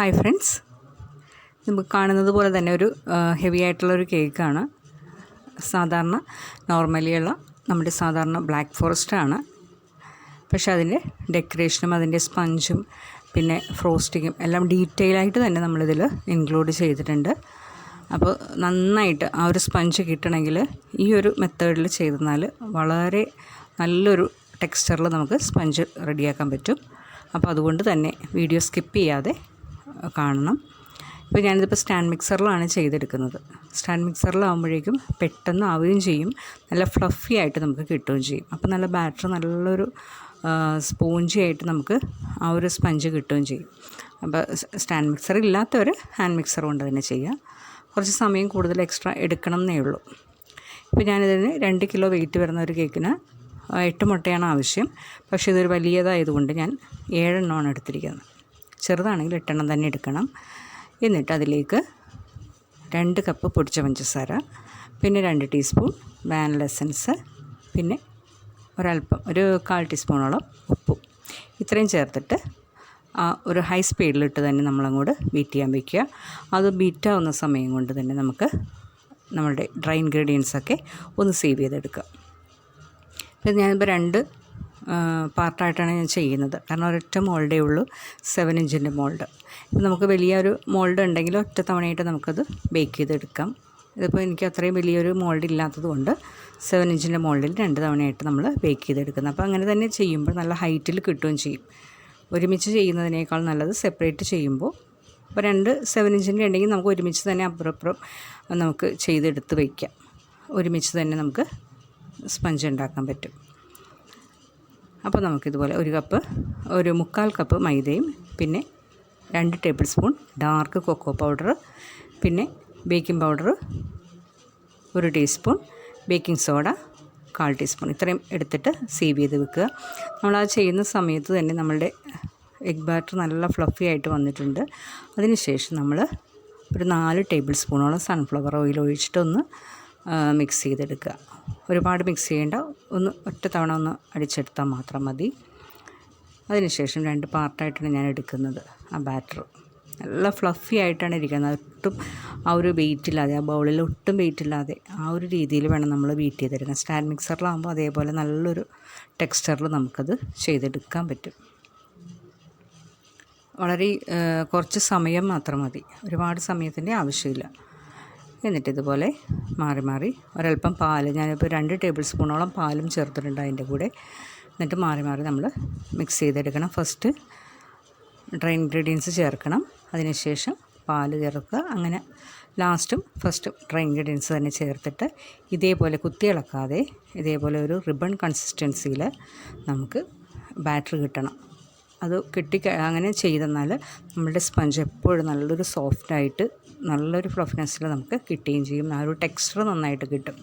Hi friends. നമുക്ക് കാണുന്നത് പോലെ തന്നെ ഒരു ഹെവി ആയിട്ടുള്ളൊരു കേക്കാണ് സാധാരണ നോർമലിയുള്ള നമ്മുടെ സാധാരണ ബ്ലാക്ക് ഫോറസ്റ്റ് ആണ്. പക്ഷേ അതിന്റെ ഡെക്കറേഷനും അതിന്റെ സ്പഞ്ചും പിന്നെ ഫ്രോസ്റ്റിങ്ങും എല്ലാം ഡീറ്റെയിൽ ആയിട്ട് തന്നെ നമ്മളിതിൽ ഇൻക്ലൂഡ് ചെയ്തിട്ടുണ്ട്. അപ്പോൾ നന്നായിട്ട് ആ ഒരു സ്പഞ്ച് കിട്ടണമെങ്കിൽ ഈ ഒരു മെത്തേഡിൽ ചെയ്തെന്നാൽ വളരെ നല്ലൊരു ടെക്സ്ചറിൽ നമുക്ക് സ്പഞ്ച് റെഡിയാക്കാൻ പറ്റും. അപ്പോൾ അതുകൊണ്ട് തന്നെ വീഡിയോ സ്കിപ്പ് ചെയ്യാതെ കാണണം. ഇപ്പോൾ ഞാനിതിപ്പോൾ സ്റ്റാൻഡ് മിക്സറിലാണ് ചെയ്തെടുക്കുന്നത്. സ്റ്റാൻഡ് മിക്സറിലാകുമ്പോഴേക്കും പെട്ടെന്ന് ആവുകയും ചെയ്യും. നല്ല ഫ്ലഫി ആയിട്ട് നമുക്ക് കിട്ടുകയും ചെയ്യും. അപ്പോൾ നല്ല ബാറ്റർ നല്ലൊരു സ്പോഞ്ചി ആയിട്ട് നമുക്ക് ആ ഒരു സ്പഞ്ച് കിട്ടുകയും ചെയ്യും. അപ്പോൾ സ്റ്റാൻഡ് മിക്സർ ഇല്ലാത്തവർ ഹാൻഡ് മിക്സർ കൊണ്ട് തന്നെ ചെയ്യുക. കുറച്ച് സമയം കൂടുതൽ എക്സ്ട്രാ എടുക്കണം എന്നേ ഉള്ളൂ. ഇപ്പോൾ ഞാനിതിന് രണ്ട് കിലോ വെയിറ്റ് വരുന്ന ഒരു കേക്കിന് എട്ട് മുട്ടയാണ് ആവശ്യം. പക്ഷേ ഇതൊരു വലിയതായതുകൊണ്ട് ഞാൻ ഏഴെണ്ണമാണ് എടുത്തിരിക്കുന്നത്. ചെറുതാണെങ്കിൽ എട്ടെണ്ണം തന്നെ എടുക്കണം. എന്നിട്ട് അതിലേക്ക് രണ്ട് കപ്പ് പൊടിച്ച പഞ്ചസാര പിന്നെ രണ്ട് ടീസ്പൂൺ വാനില എസൻസ് പിന്നെ ഒരല്പം ഒരു കാൽ ടീസ്പൂണോളം ഉപ്പും. ഇത്രയും ചേർത്തിട്ട് ഒരു ഹൈ സ്പീഡിലിട്ട് തന്നെ നമ്മളങ്ങോട്ട് ബീറ്റ് ചെയ്യാൻ വയ്ക്കുക അത് ബീറ്റാവുന്ന സമയം കൊണ്ട് തന്നെ നമുക്ക് നമ്മളുടെ ഡ്രൈ ഇൻഗ്രീഡിയൻസൊക്കെ ഒന്ന് സേവ് ചെയ്തെടുക്കുക ഇപ്പം ഞാനിപ്പോൾ രണ്ട് പാർട്ടായിട്ടാണ് ഞാൻ ചെയ്യുന്നത്. കാരണം ഒരൊറ്റ മോൾഡേ ഉള്ളൂ സെവൻ ഇഞ്ചിന്റെ മോൾഡ്. ഇപ്പം നമുക്ക് വലിയൊരു മോൾഡ് ഉണ്ടെങ്കിൽ ഒറ്റ തവണയായിട്ട് നമുക്കത് ബേക്ക് ചെയ്തെടുക്കാം. ഇതിപ്പോൾ എനിക്ക് അത്രയും വലിയൊരു മോൾഡ് ഇല്ലാത്തതുകൊണ്ട് സെവൻ ഇഞ്ചിന്റെ മോൾഡിൽ രണ്ട് തവണയായിട്ട് നമ്മൾ ബേക്ക് ചെയ്തെടുക്കുന്നത്. അപ്പോൾ അങ്ങനെ തന്നെ ചെയ്യുമ്പോൾ നല്ല ഹൈറ്റിൽ കിട്ടുകയും ചെയ്യും. ഒരുമിച്ച് ചെയ്യുന്നതിനേക്കാൾ നല്ലത് സെപ്പറേറ്റ് ചെയ്യുമ്പോൾ. ഇപ്പോൾ രണ്ട് സെവൻ ഇഞ്ചിന്റെ ഉണ്ടെങ്കിൽ നമുക്ക് ഒരുമിച്ച് തന്നെ അപ്പുറപ്പുറം അപ്പുറം നമുക്ക് ചെയ്തെടുത്ത് വയ്ക്കാം ഒരുമിച്ച് തന്നെ നമുക്ക് സ്പഞ്ച് ഉണ്ടാക്കാൻ പറ്റും. അപ്പോൾ നമുക്കിതുപോലെ ഒരു കപ്പ് ഒരു മുക്കാൽ കപ്പ് മൈദയും പിന്നെ രണ്ട് tablespoon dark cocoa powder പിന്നെ ബേക്കിംഗ് പൗഡർ ഒരു ടീസ്പൂൺ ബേക്കിംഗ് സോഡ കാൽ ടീസ്പൂൺ ഇത്രയും എടുത്തിട്ട് സേവ് ചെയ്ത് വെക്കുക. നമ്മൾ ആ ചെയ്യുന്ന സമയത്ത് തന്നെ നമ്മളുടെ എഗ് ബാറ്റർ നല്ല ഫ്ലഫി ആയിട്ട് വന്നിട്ടുണ്ട്. അതിനുശേഷം നമ്മൾ ഒരു നാല് ടേബിൾ സ്പൂണോളം സൺഫ്ലവർ ഓയിൽ ഒഴിച്ചിട്ടൊന്ന് മിക്സ് ചെയ്തെടുക്കുക. ഒരുപാട് മിക്സ് ചെയ്യേണ്ട. ഒന്ന് ഒറ്റ തവണ ഒന്ന് അടിച്ചെടുത്താൽ മാത്രം മതി. അതിനുശേഷം രണ്ട് പാർട്ടായിട്ടാണ് ഞാൻ എടുക്കുന്നത് ആ ബാറ്റർ നല്ല ഫ്ലഫി ആയിട്ടാണ് ഇരിക്കുന്നത്. ഒട്ടും ആ ഒരു വെയിറ്റ് ഇല്ലാതെ ആ ബൗളിൽ ഒട്ടും വെയിറ്റ് ഇല്ലാതെ ആ ഒരു രീതിയിൽ വേണം നമ്മൾ ബീറ്റ് ചെയ്തെടുക്കാൻ സ്റ്റാൻഡ് മിക്സറിലാകുമ്പോൾ അതേപോലെ നല്ലൊരു ടെക്സ്ചറിൽ നമുക്കത് ചെയ്തെടുക്കാൻ പറ്റും. വളരെ കുറച്ച് സമയം മാത്രം മതി. ഒരുപാട് സമയത്തിന്റെ ആവശ്യമില്ല. എന്നിട്ട് ഇതുപോലെ മാറി മാറി ഒരൽപ്പം പാൽ ഞാനിപ്പോൾ രണ്ട് ടേബിൾ സ്പൂണോളം പാലും ചേർത്തിട്ടുണ്ട് അതിന്റെ കൂടെ. എന്നിട്ട് മാറി മാറി നമ്മൾ മിക്സ് ചെയ്തെടുക്കണം. ഫസ്റ്റ് ഡ്രൈ ഇൻഗ്രീഡിയൻസ് ചേർക്കണം. അതിനുശേഷം പാൽ ചേർക്കുക. അങ്ങനെ ലാസ്റ്റും ഫസ്റ്റും ഡ്രൈ ഇൻഗ്രീഡിയൻസ് തന്നെ ചേർത്തിട്ട് ഇതേപോലെ കുത്തിയിളക്കാതെ ഇതേപോലെ ഒരു റിബൺ കൺസിസ്റ്റൻസിയിൽ നമുക്ക് ബാറ്ററി കിട്ടണം. അത് കിട്ടി അങ്ങനെ ചെയ്തെന്നാൽ നമ്മുടെ സ്പഞ്ച് എപ്പോഴും നല്ലൊരു സോഫ്റ്റായിട്ട് നല്ലൊരു ഫ്ലഫ്നെസ്സിൽ നമുക്ക് കിട്ടുകയും ചെയ്യും. ആ ഒരു ടെക്സ്ചർ നന്നായിട്ട് കിട്ടും.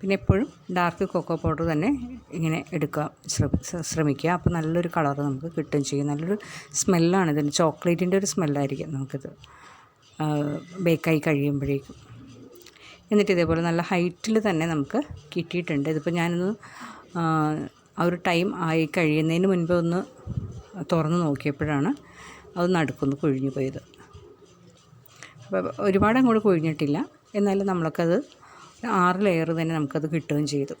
പിന്നെ എപ്പോഴും ഡാർക്ക് കൊക്കോ പൗഡർ തന്നെ ഇങ്ങനെ എടുക്കുക ശ്രമിക്കുക. അപ്പോൾ നല്ലൊരു കളർ നമുക്ക് കിട്ടുകയും ചെയ്യും. നല്ലൊരു സ്മെല്ലാണ് ഇതിന്. ചോക്ലേറ്റിന്റെ ഒരു സ്മെല്ലായിരിക്കും നമുക്കിത്. ബേക്കായി കഴിയുമ്പോഴേക്കും. എന്നിട്ട് ഇതേപോലെ നല്ല ഹൈറ്റിൽ തന്നെ നമുക്ക് കിട്ടിയിട്ടുണ്ട്. ഇതിപ്പോൾ ഞാനൊന്ന് ആ ഒരു ടൈം ആയി കഴിയുന്നതിന് മുൻപ് ഒന്ന് തുറന്ന് നോക്കിയപ്പോഴാണ് അത് നടുക്കൊന്ന് കൊഴിഞ്ഞു പോയത്. അപ്പോൾ ഒരുപാട് അങ്ങോട്ട് കൊഴിഞ്ഞിട്ടില്ല. എന്നാലും നമ്മൾക്കത് ആറ് ലെയർ തന്നെ നമുക്കത് കിട്ടുകയും ചെയ്തു.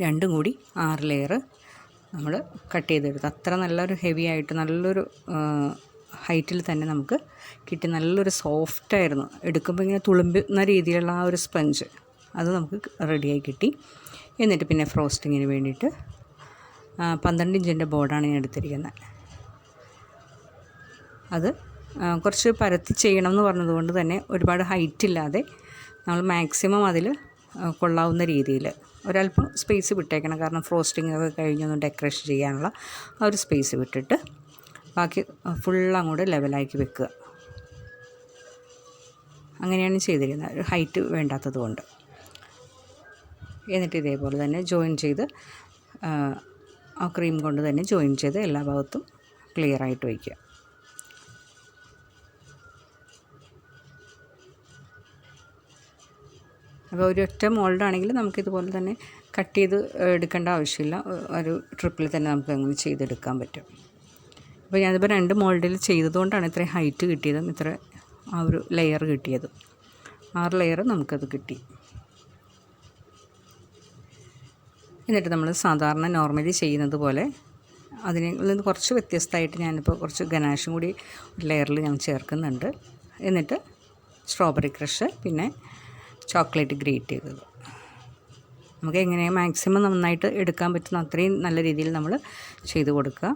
രണ്ടും കൂടി ആറ് ലെയർ നമ്മൾ കട്ട് ചെയ്തെടുത്തു. അത്ര നല്ലൊരു ഹെവി ആയിട്ട് നല്ലൊരു ഹൈറ്റിൽ തന്നെ നമുക്ക് കിട്ടി. നല്ലൊരു സോഫ്റ്റായിരുന്നു എടുക്കുമ്പോൾ ഇങ്ങനെ തുളുമ്പുന്ന രീതിയിലുള്ള ആ ഒരു സ്പഞ്ച് അത് നമുക്ക് റെഡിയായി കിട്ടി. എന്നിട്ട് പിന്നെ ഫ്രോസ്റ്റിങ്ങിന് വേണ്ടിയിട്ട് പന്ത്രണ്ട് ഇഞ്ചിന്റെ ബോർഡാണ് ഞാൻ എടുത്തിരിക്കുന്നത്. അത് കുറച്ച് പരത്തി ചെയ്യണം എന്ന് പറഞ്ഞതുകൊണ്ട് തന്നെ ഒരുപാട് ഹൈറ്റ് ഇല്ലാതെ നമ്മൾ മാക്സിമം അതിൽ കൊള്ളാവുന്ന രീതിയിൽ ഒരല്പം സ്പേസ് വിട്ടേക്കണം. കാരണം ഫ്രോസ്റ്റിംഗ് ഒക്കെ കഴിഞ്ഞൊന്ന് ഡെക്കറേഷൻ ചെയ്യാനുള്ള ആ ഒരു സ്പേസ് വിട്ടിട്ട് ബാക്കി ഫുൾ അങ്ങോട്ട് ലെവലാക്കി വെക്കുക. അങ്ങനെയാണ് ചെയ്തിരിക്കുന്നത്. ഒരു ഹൈറ്റ് വേണ്ടാത്തത് കൊണ്ട്. എന്നിട്ട് ഇതേപോലെ തന്നെ ജോയിൻ ചെയ്ത് ആ ക്രീം കൊണ്ട് തന്നെ ജോയിൻ ചെയ്ത് എല്ലാ ഭാഗത്തും ക്ലിയർ ആയിട്ട് വയ്ക്കുക അപ്പോൾ ഒരു ഒറ്റ മോൾഡാണെങ്കിൽ നമുക്കിതുപോലെ തന്നെ കട്ട് ചെയ്ത് എടുക്കേണ്ട ആവശ്യമില്ല. ഒരു ട്രിപ്പിൽ തന്നെ നമുക്ക് അങ്ങനെ ചെയ്തെടുക്കാൻ പറ്റും. അപ്പോൾ ഞാനിപ്പോൾ രണ്ട് മോൾഡിൽ ചെയ്തതുകൊണ്ടാണ് ഇത്രയും ഹൈറ്റ് കിട്ടിയതും ഇത്ര ആ ഒരു ലെയർ കിട്ടിയതും. ആറ് ലെയർ നമുക്കത് കിട്ടി. എന്നിട്ട് നമ്മൾ സാധാരണ നോർമലി ചെയ്യുന്നത് പോലെ അതിനെ നിന്ന് കുറച്ച് വ്യത്യസ്തമായിട്ട് ഞാനിപ്പോൾ കുറച്ച് ഗനാഷും കൂടി ലെയറിൽ ഞാൻ ചേർക്കുന്നുണ്ട്. എന്നിട്ട് സ്ട്രോബെറി ക്രഷ് പിന്നെ ചോക്ലേറ്റ് ഗ്രേറ്റ് ചെയ്തത്. നമുക്ക് എങ്ങനെ മാക്സിമം നന്നായിട്ട് എടുക്കാൻ പറ്റുന്ന അത്രയും നല്ല രീതിയിൽ നമ്മൾ ചെയ്ത് കൊടുക്കുക.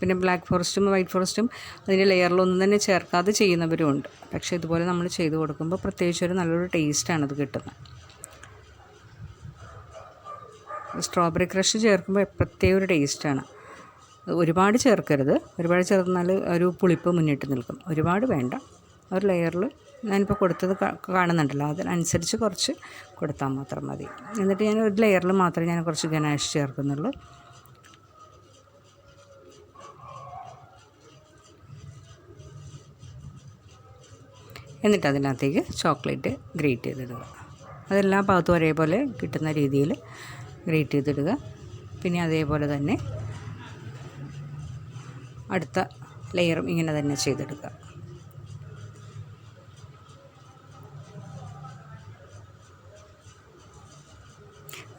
പിന്നെ ബ്ലാക്ക് ഫോറസ്റ്റും വൈറ്റ് ഫോറസ്റ്റും അതിന്റെ ലെയറിലൊന്നും തന്നെ ചേർക്കാതെ ചെയ്യുന്നവരും ഉണ്ട്. പക്ഷേ ഇതുപോലെ നമ്മൾ ചെയ്ത് കൊടുക്കുമ്പോൾ പ്രത്യേകിച്ച് ഒരു നല്ലൊരു ടേസ്റ്റാണ് അത് കിട്ടുന്നത്. സ്ട്രോബെറി ക്രഷ് ചേർക്കുമ്പോൾ പ്രത്യേക ഒരു ടേസ്റ്റാണ്. ഒരുപാട് ചേർക്കരുത്. ഒരുപാട് ചേർന്നാൽ ഒരു പുളിപ്പ് മുന്നിട്ട് നിൽക്കും. ഒരുപാട് വേണ്ട. ഒരു ലെയറിൽ ഞാനിപ്പോൾ കൊടുത്തത് കാണുന്നുണ്ടല്ലോ. അതിനനുസരിച്ച് കുറച്ച് കൊടുത്താൽ മാത്രം മതി. എന്നിട്ട് ഞാൻ ഒരു ലെയറിൽ മാത്രമേ ഞാൻ കുറച്ച് ഗനാഷ് ചേർക്കുന്നുള്ളൂ. എന്നിട്ട് അതിനകത്തേക്ക് ചോക്ലേറ്റ് ഗ്രേറ്റ് ചെയ്തിടുക. അതെല്ലാ ഭാഗത്തും ഒരേപോലെ കിട്ടുന്ന രീതിയിൽ ഗ്രേറ്റ് ചെയ്തിടുക. പിന്നെ അതേപോലെ തന്നെ അടുത്ത ലെയറും ഇങ്ങനെ തന്നെ ചെയ്തെടുക്കുക.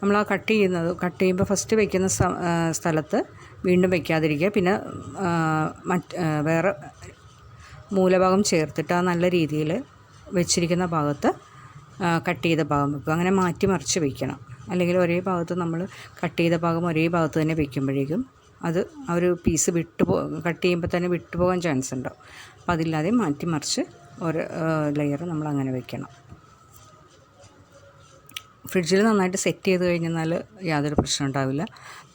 നമ്മൾ ആ കട്ട് ചെയ്യുന്നത് കട്ട് ചെയ്യുമ്പോൾ ഫസ്റ്റ് വയ്ക്കുന്ന സ്ഥലത്ത് വീണ്ടും വയ്ക്കാതിരിക്കുക പിന്നെ മറ്റ് വേറെ മൂലഭാഗം ചേർത്തിട്ട് ആ നല്ല രീതിയിൽ വെച്ചിരിക്കുന്ന ഭാഗത്ത് കട്ട് ചെയ്ത ഭാഗം വെക്കുക. അങ്ങനെ മാറ്റി മറിച്ച് വയ്ക്കണം അല്ലെങ്കിൽ ഒരേ ഭാഗത്ത് നമ്മൾ കട്ട് ചെയ്ത ഭാഗം ഒരേ ഭാഗത്ത് തന്നെ വെക്കുമ്പോഴേക്കും അത് ആ ഒരു പീസ് വിട്ടു പോ കട്ട് ചെയ്യുമ്പോൾ തന്നെ വിട്ടുപോകാൻ ചാൻസ് ഉണ്ടാവും അപ്പോൾ അതില്ലാതെ മാറ്റി മറിച്ച് ഒരു ലെയർ നമ്മൾ അങ്ങനെ വെക്കണം. ഫ്രിഡ്ജിൽ നന്നായിട്ട് സെറ്റ് ചെയ്ത് കഴിഞ്ഞാൽ യാതൊരു പ്രശ്നം ഉണ്ടാവില്ല.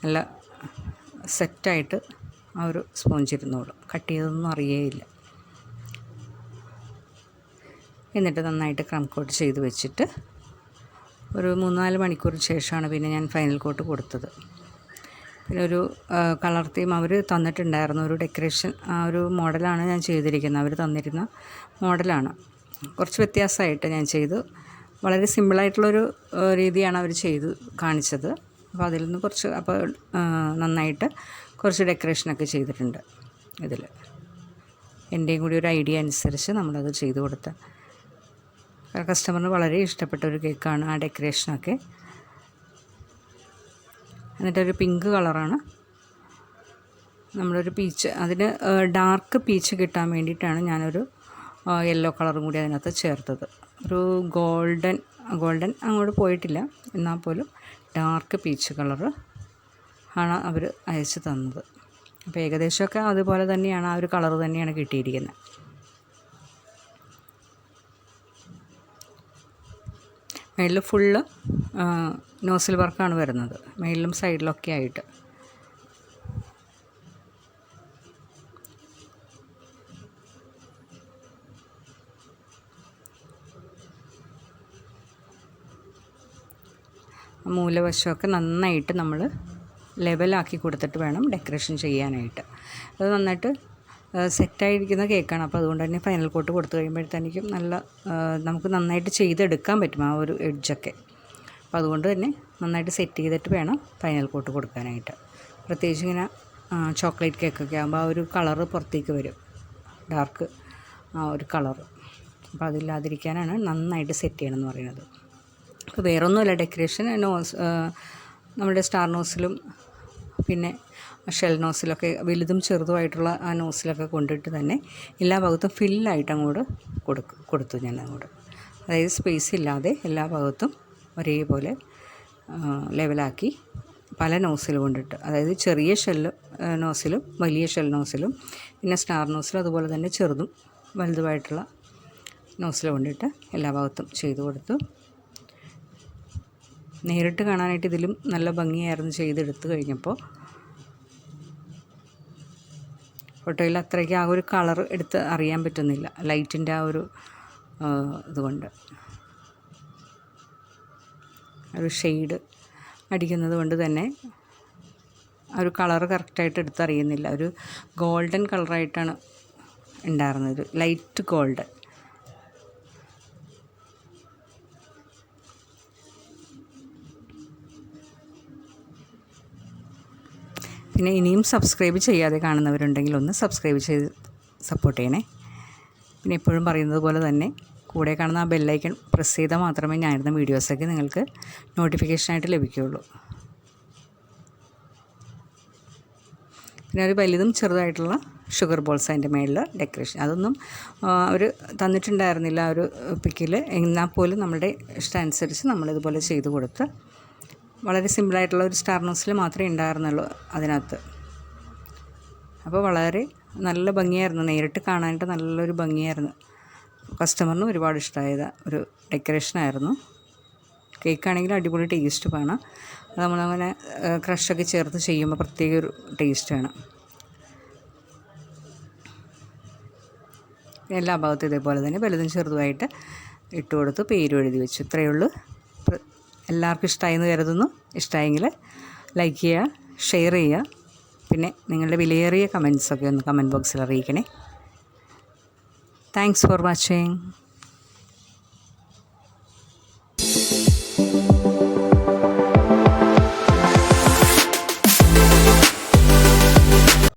നല്ല സെറ്റായിട്ട് ആ ഒരു സ്പോഞ്ച് ഇരുന്നോളും. കട്ട് ചെയ്തൊന്നും അറിയേയില്ല. എന്നിട്ട് നന്നായിട്ട് ക്രം കോട്ട് ചെയ്ത് വെച്ചിട്ട് ഒരു മൂന്ന് നാല് മണിക്കൂറിന് ശേഷമാണ് പിന്നെ ഞാൻ ഫൈനൽ കോട്ട് കൊടുത്തത്. പിന്നെ ഒരു കളർ തീം അവർ തന്നിട്ടുണ്ടായിരുന്നു. ഒരു ഡെക്കറേഷൻ ആ ഒരു മോഡലാണ് ഞാൻ ചെയ്തിരിക്കുന്നത്. അവർ തന്നിരുന്ന മോഡലാണ്. കുറച്ച് വ്യത്യാസമായിട്ട് ഞാൻ ചെയ്തു. വളരെ സിമ്പിളായിട്ടുള്ളൊരു രീതിയാണ് അവർ ചെയ്ത് കാണിച്ചത്. അപ്പോൾ അതിൽ നിന്ന് കുറച്ച് അപ്പോൾ നന്നായിട്ട് കുറച്ച് ഡെക്കറേഷനൊക്കെ ചെയ്തിട്ടുണ്ട് ഇതിൽ എന്റെയും കൂടി ഒരു ഐഡിയ അനുസരിച്ച് നമ്മളത് ചെയ്തു കൊടുത്ത കസ്റ്റമറിന് വളരെ ഇഷ്ടപ്പെട്ട ഒരു കേക്കാണ് ആ ഡെക്കറേഷനൊക്കെ. എന്നിട്ടൊരു പിങ്ക് കളറാണ്. നമ്മളൊരു പീച്ച് അതിന് ഡാർക്ക് പീച്ച് കിട്ടാൻ വേണ്ടിയിട്ടാണ് ഞാനൊരു യെല്ലോ കളറും കൂടി അതിനകത്ത് ചേർത്തത്. ഒരു ഗോൾഡൻ ഗോൾഡൻ അങ്ങോട്ട് പോയിട്ടില്ല. എന്നാൽ പോലും ഡാർക്ക് പീച്ച് കളറ് ആണ് അവർ അയച്ചു തന്നത്. അപ്പോൾ ഏകദേശമൊക്കെ അതുപോലെ തന്നെയാണ് ആ ഒരു കളറ് തന്നെയാണ് കിട്ടിയിരിക്കുന്നത്. മേളിൽ ഫുള്ള് നോസിൽ വർക്കാണ് വരുന്നത്. മേളിലും സൈഡിലൊക്കെ ആയിട്ട്. മൂലവശമൊക്കെ നന്നായിട്ട് നമ്മൾ ലെവലാക്കി കൊടുത്തിട്ട് വേണം ഡെക്കറേഷൻ ചെയ്യാനായിട്ട്. അത് നന്നായിട്ട് സെറ്റായിരിക്കുന്ന കേക്കാണ്. അപ്പോൾ അതുകൊണ്ട് തന്നെ ഫൈനൽ കോട്ട് കൊടുത്തു കഴിയുമ്പോഴത്തേക്കും നല്ല നമുക്ക് നന്നായിട്ട് ചെയ്തെടുക്കാൻ പറ്റും ആ ഒരു എഡ്ജൊക്കെ അപ്പോൾ അതുകൊണ്ട് തന്നെ നന്നായിട്ട് സെറ്റ് ചെയ്തിട്ട് വേണം ഫൈനൽ കോട്ട് കൊടുക്കാനായിട്ട്. പ്രത്യേകിച്ച് ഇങ്ങനെ ചോക്ലേറ്റ് കേക്കൊക്കെ ആകുമ്പോൾ ആ ഒരു കളറ് പുറത്തേക്ക് വരും. ഡാർക്ക് ആ ഒരു കളറ് അപ്പോൾ അതില്ലാതിരിക്കാനാണ് നന്നായിട്ട് സെറ്റ് ചെയ്യണം എന്ന് പറയുന്നത്. അപ്പോൾ വേറൊന്നുമില്ല ഡെക്കറേഷൻ നോസ് നമ്മുടെ സ്റ്റാർ നോസിലും പിന്നെ ഷെൽ നോസിലൊക്കെ വലുതും ചെറുതുമായിട്ടുള്ള ആ നോസിലൊക്കെ കൊണ്ടിട്ട് തന്നെ എല്ലാ ഭാഗത്തും ഫില്ലായിട്ട് അങ്ങോട്ട് കൊടുക്കും കൊടുത്തു ഞാൻ അങ്ങോട്ട് അതായത് സ്പേസ് ഇല്ലാതെ എല്ലാ ഭാഗത്തും ഒരേപോലെ ലെവലാക്കി പല നോസിൽ കൊണ്ടിട്ട് അതായത് ചെറിയ ഷെൽ നോസിലും വലിയ ഷെൽ നോസിലും പിന്നെ സ്റ്റാർ നോസിലും അതുപോലെ തന്നെ ചെറുതും വലുതുമായിട്ടുള്ള നോസിൽ കൊണ്ടിട്ട് എല്ലാ ഭാഗത്തും ചെയ്തു കൊടുത്തു. നേരിട്ട് കാണാനായിട്ട് ഇതിലും നല്ല ഭംഗിയായിരുന്നു ചെയ്തെടുത്ത് കഴിഞ്ഞപ്പോൾ. ഫോട്ടോയിൽ അത്രയ്ക്ക് ആ ഒരു കളർ എടുത്ത് അറിയാൻ പറ്റുന്നില്ല. ലൈറ്റിന്റെ ആ ഒരു ഇതുകൊണ്ട്. ഒരു ഷെയ്ഡ് അടിക്കുന്നത് കൊണ്ട് തന്നെ ആ ഒരു കളർ കറക്റ്റായിട്ട് എടുത്തറിയുന്നില്ല ഒരു ഗോൾഡൻ കളറായിട്ടാണ് ഉണ്ടായിരുന്നത്. Light golden. പിന്നെ ഇനിയും സബ്സ്ക്രൈബ് ചെയ്യാതെ കാണുന്നവരുണ്ടെങ്കിൽ ഒന്ന് സബ്സ്ക്രൈബ് ചെയ്ത് സപ്പോർട്ട് ചെയ്യണേ. പിന്നെ എപ്പോഴും പറയുന്നത് പോലെ തന്നെ കൂടെ കാണുന്ന ആ ബെല്ലൈക്കൺ പ്രസ് ചെയ്താൽ മാത്രമേ ഞാനിരുന്ന വീഡിയോസൊക്കെ നിങ്ങൾക്ക് നോട്ടിഫിക്കേഷനായിട്ട് ലഭിക്കുകയുള്ളൂ. പിന്നെ ഒരു വലുതും ചെറുതായിട്ടുള്ള ഷുഗർ ബോൾസ് അതിന്റെ മേളിൽ ഡെക്കറേഷൻ അതൊന്നും അവർ തന്നിട്ടുണ്ടായിരുന്നില്ല ആ ഒരു പിക്കിൽ എന്നാൽ പോലും നമ്മുടെ ഇഷ്ടം അനുസരിച്ച് നമ്മളിതുപോലെ ചെയ്തു കൊടുത്ത് വളരെ സിമ്പിളായിട്ടുള്ള ഒരു സ്റ്റാർ നോസിൽ മാത്രമേ ഉണ്ടായിരുന്നുള്ളൂ അതിനകത്ത്. അപ്പോൾ വളരെ നല്ല ഭംഗിയായിരുന്നു. നേരിട്ട് കാണാനായിട്ട് നല്ലൊരു ഭംഗിയായിരുന്നു. കസ്റ്റമറിന് ഒരുപാട് ഇഷ്ടമായത് ഒരു ഡെക്കറേഷനായിരുന്നു കേക്കാണെങ്കിൽ അടിപൊളി ടേസ്റ്റ് വേണം. നമ്മളങ്ങനെ ക്രഷൊക്കെ ചേർത്ത് ചെയ്യുമ്പോൾ പ്രത്യേക ഒരു ടേസ്റ്റാണ് എല്ലാ ഭാഗത്തും ഇതേപോലെ തന്നെ വലുതും ചെറുതുമായിട്ട് ഇട്ട് കൊടുത്ത് പേരും എഴുതി വെച്ചു. ഇത്രയേ ഉള്ളൂ. എല്ലാവർക്കും ഇഷ്ടമായി എന്ന് കരുതുന്നു. ഇഷ്ടമായെങ്കിൽ ലൈക്ക് ചെയ്യുക ഷെയർ ചെയ്യുക. പിന്നെ നിങ്ങളുടെ വിലയേറിയ കമൻസൊക്കെ ഒന്ന് കമന്റ് ബോക്സിൽ അറിയിക്കണേ. Thanks for watching